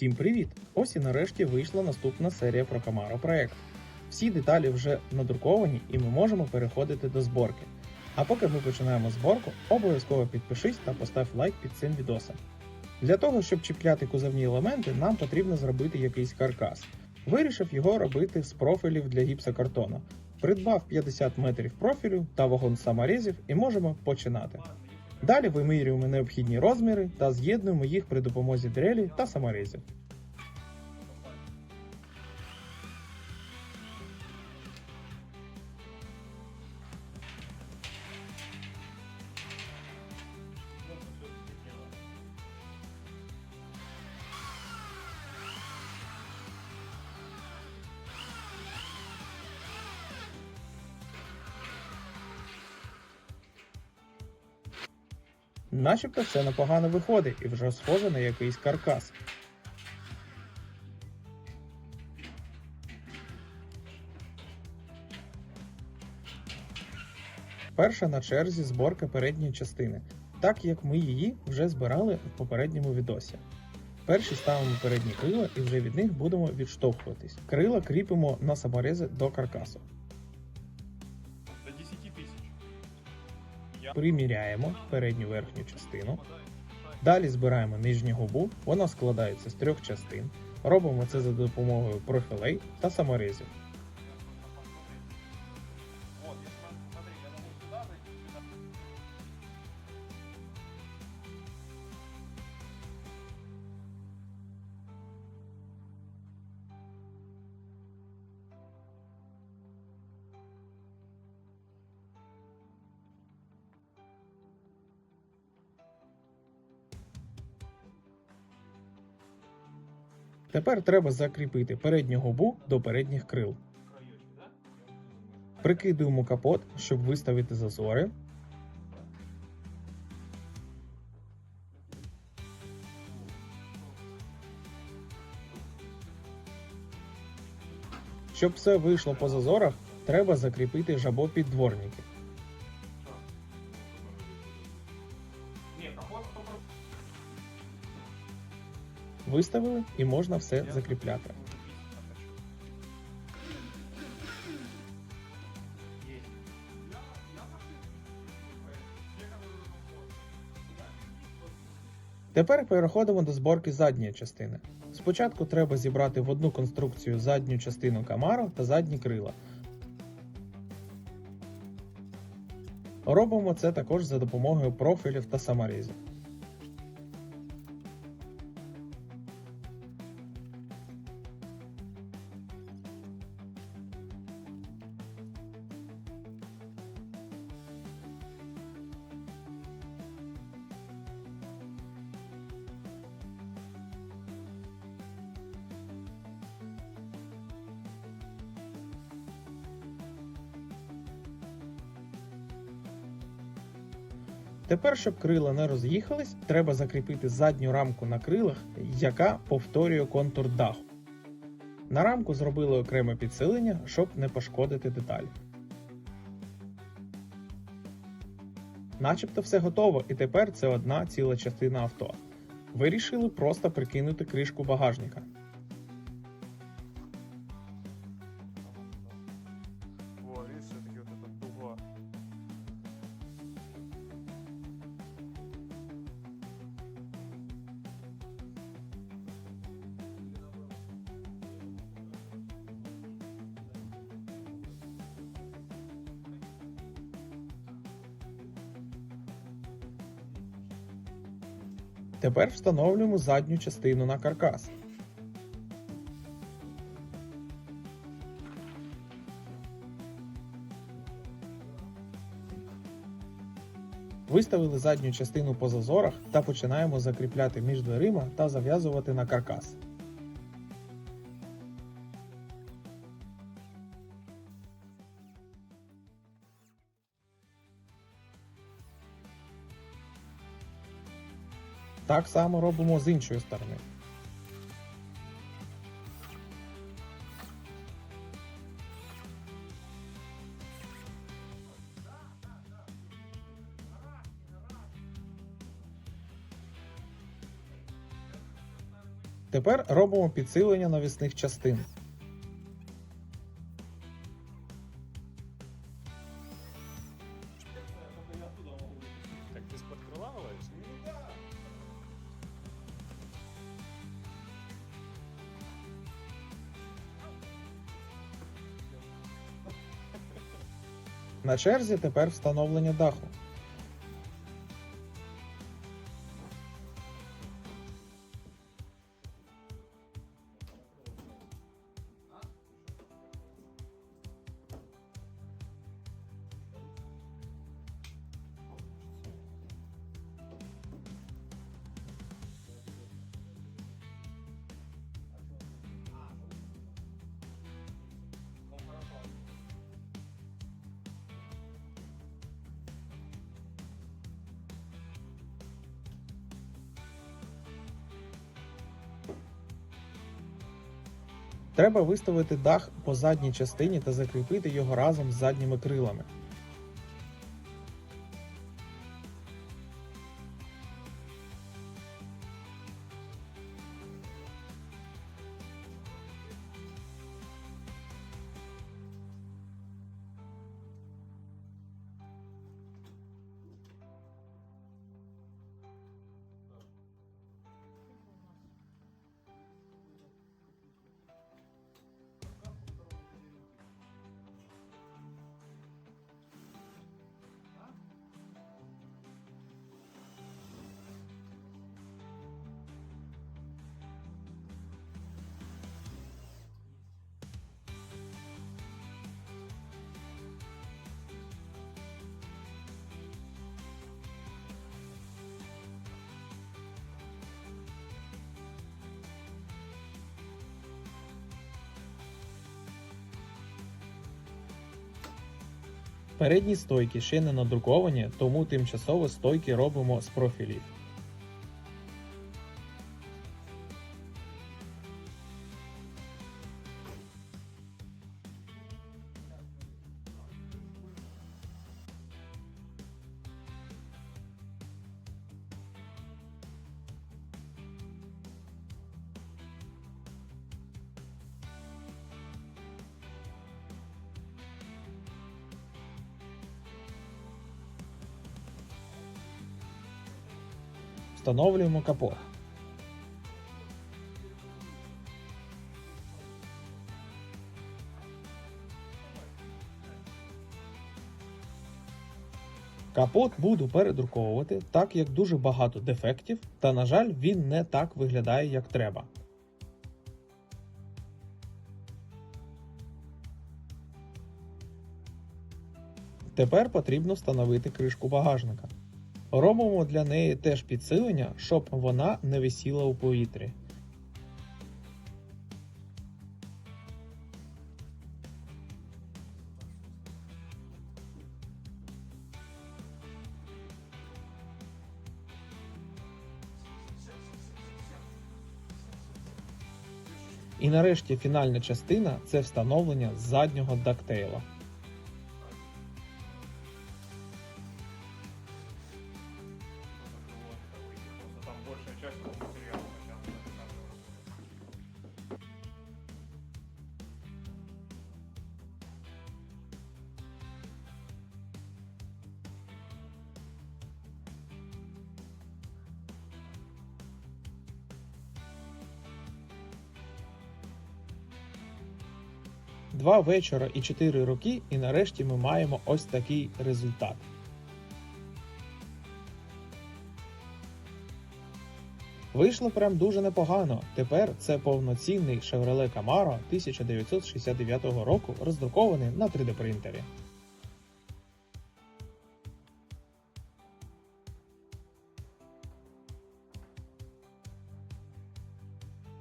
Всім привіт! Ось і нарешті вийшла наступна серія про Camaro проект. Всі деталі вже надруковані і ми можемо переходити до зборки. А поки ми починаємо зборку, обов'язково підпишись та постав лайк під цим відосом. Для того, щоб чіпляти кузовні елементи, нам потрібно зробити якийсь каркас. Вирішив його робити з профілів для гіпсокартону. Придбав 50 метрів профілю та вагон саморезів і можемо починати. Далі вимірюємо необхідні розміри та з'єднуємо їх при допомозі дрелі та саморезів. Начебто все непогано виходить і вже схоже на якийсь каркас. Перша на черзі зборка передньої частини, так як ми її вже збирали в попередньому відосі. Перші ставимо передні крила і вже від них будемо відштовхуватись. Крила кріпимо на саморези до каркасу. Приміряємо передню верхню частину. Далі збираємо нижню губу, вона складається з трьох частин. Робимо це за допомогою профілей та саморезів. Тепер треба закріпити передню губу до передніх крил. Прикидуємо капот, щоб виставити зазори. Щоб все вийшло по зазорах, треба закріпити жабо-піддворники. Не, Виставили і можна все закріпляти. Тепер переходимо до зборки задньої частини. Спочатку треба зібрати в одну конструкцію задню частину Camaro та задні крила. Робимо це також за допомогою профілів та саморізів. Тепер, щоб крила не роз'їхались, треба закріпити задню рамку на крилах, яка повторює контур даху. На рамку зробили окреме підсилення, щоб не пошкодити деталь. Начебто все готово, і тепер це одна ціла частина авто. Вирішили просто прикинути кришку багажника. Тепер встановлюємо задню частину на каркас. Виставили задню частину по зазорах та починаємо закріпляти між дверима та зав'язувати на каркас. Так само робимо з іншої сторони. Тепер робимо підсилення навісних частин. На черзі тепер встановлення даху. Треба виставити дах по задній частині та закріпити його разом з задніми крилами. Передні стойки ще не надруковані, тому тимчасово стойки робимо з профілів. Встановлюємо капот. Капот буду передруковувати, так як дуже багато дефектів, та, на жаль, він не так виглядає, як треба. Тепер потрібно встановити кришку багажника. Робимо для неї теж підсилення, щоб вона не висіла у повітрі. І нарешті фінальна частина це встановлення заднього дактейла. Два вечора і чотири роки, і нарешті ми маємо ось такий результат. Вийшло прям дуже непогано. Тепер це повноцінний Chevrolet Camaro 1969 року, роздрукований на 3D принтері.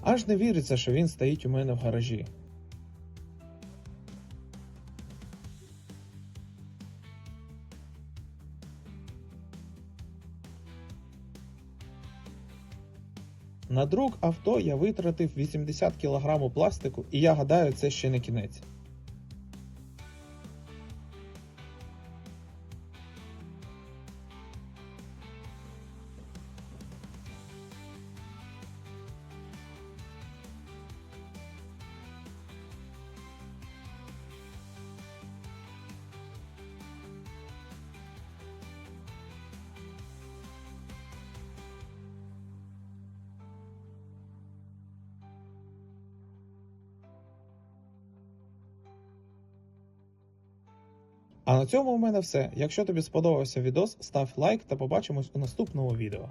Аж не віриться, що він стоїть у мене в гаражі. На друк авто я витратив 80 кг пластику, і я гадаю, це ще не кінець. А на цьому у мене все. Якщо тобі сподобався відос, став лайк та побачимось у наступному відео.